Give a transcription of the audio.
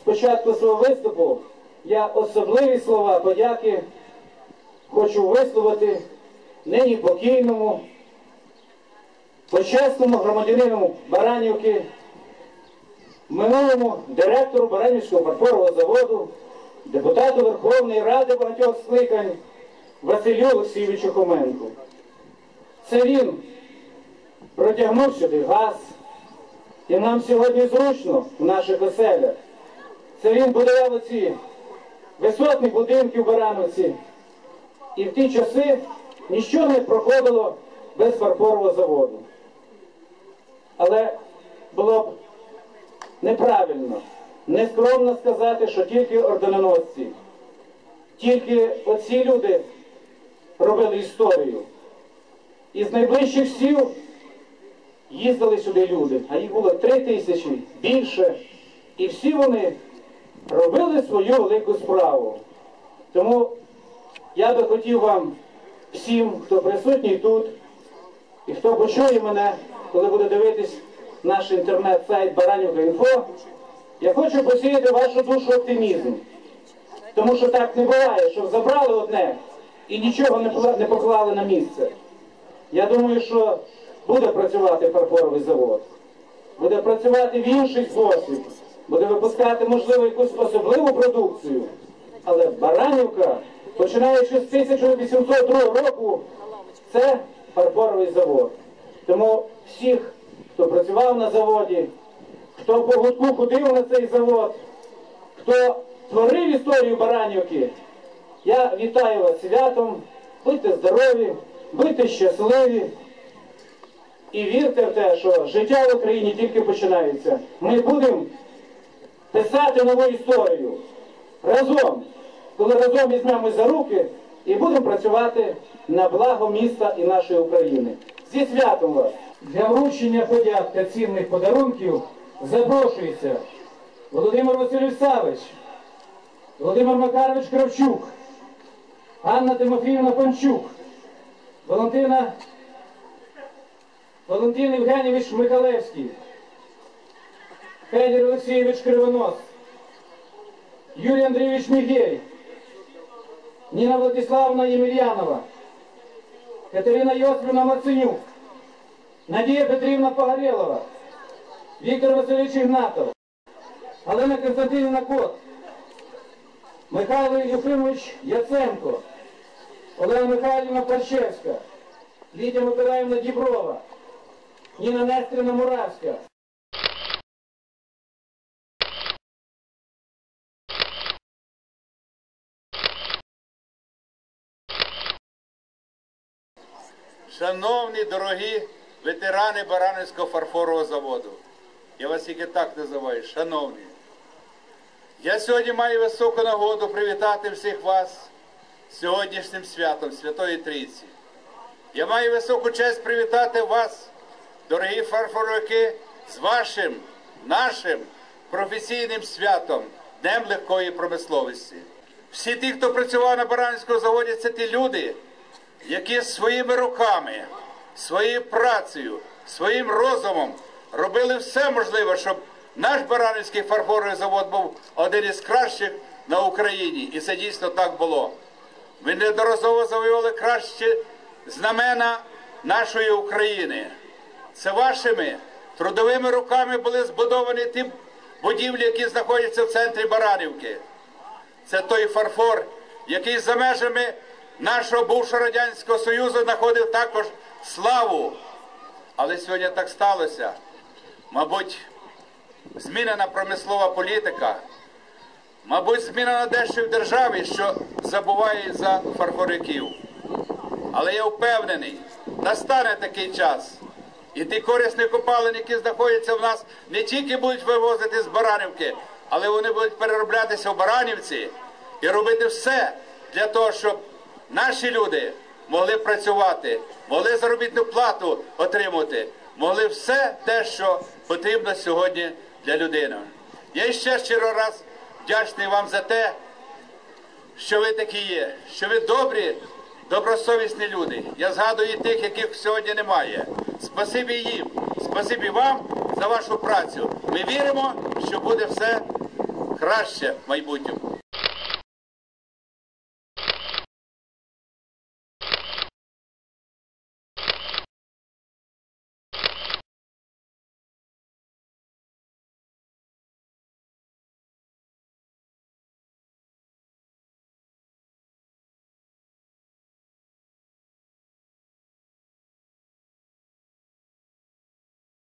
спочатку свого виступу я особливі слова подяки хочу висловити нині покійному, почесному громадянину Баранівки, минулому директору Баранівського фарфорового заводу, депутату Верховної Ради багатьох скликань Василю Олексійовичу Хоменку. Це він протягнув сюди газ, і нам сьогодні зручно в наших оселях. Це він будував оці висотні будинки в Барановці. І в ті часи нічого не проходило без фарфорового заводу. Але було б неправильно, нескромно сказати, що тільки орденоносці, тільки оці люди робили історію. Із найближчих сіл їздили сюди люди, а їх було три тисячі більше. І всі вони робили свою велику справу. Тому я би хотів вам всім, хто присутній тут, і хто почує мене, коли буде дивитись наш інтернет-сайт Баранівка.Інфо, я хочу посіяти вашу душу оптимізм. Тому що так не буває, щоб забрали одне і нічого не поклали на місце. Я думаю, що буде працювати фарфоровий завод, буде працювати в інший спосіб, буде випускати, можливо, якусь особливу продукцію. Але Баранівка, починаючи з 1802 року, це фарфоровий завод. Тому всіх, хто працював на заводі, хто по гудку ходив на цей завод, хто творив історію Баранівки, я вітаю вас святом, будьте здорові, будьте щасливі. І вірте в те, що життя в Україні тільки починається. Ми будемо писати нову історію разом, коли разом візьмемось за руки і будемо працювати на благо міста і нашої України. Зі святом вас! Для вручення подяк та цінних подарунків запрошується Володимир Васильович Савич, Володимир Макарович Кравчук, Анна Тимофіївна Панчук, Валентина Валентин Євгенійович Михалевський, Федір Олексійович Кривонос, Юрій Андрійович Мігей, Ніна Владиславовна Ємельянова, Катерина Йосифівна Маценюк, Надія Петрівна Погорєлова, Віктор Васильович Ігнатов, Галина Константинівна Кот, Михайло Єфимович Яценко, Олена Михайлівна Паршевська, Лідія Миколаївна Діброва, Ніна Нестрівна Муравська. Шановні дорогі ветерани Баранівського фарфорового заводу, я вас тільки так називаю, шановні. Я сьогодні маю високу нагоду привітати всіх вас сьогоднішнім святом Святої Трійці. Я маю високу честь привітати вас, дорогі фарфоровики, з вашим, нашим професійним святом, Днем легкої промисловості. Всі ті, хто працював на Баранівському заводі, це ті люди, які своїми руками, своєю працею, своїм розумом робили все можливе, щоб наш Баранівський фарфоровий завод був один із кращих на Україні. І це дійсно так було. Ви неодноразово завоювали кращі знамена нашої України. Це вашими трудовими руками були збудовані ті будівлі, які знаходяться в центрі Баранівки. Це той фарфор, який за межами нашого бувшого радянського союзу знаходив також славу. Але сьогодні так сталося. Мабуть, змінена промислова політика, мабуть, змінена дещо в державі, що забуває за фарфориків. Але я впевнений, настане такий час. І ті корисні копалини, які знаходяться в нас, не тільки будуть вивозити з Баранівки, але вони будуть перероблятися в Баранівці і робити все для того, щоб наші люди могли працювати, могли заробітну плату отримати, могли все те, що потрібно сьогодні для людини. Я ще щиро раз вдячний вам за те, що ви такі є, що ви добрі, добросовісні люди. Я згадую тих, яких сьогодні немає. Спасибі їм, спасибі вам за вашу працю. Ми віримо, що буде все краще в майбутньому.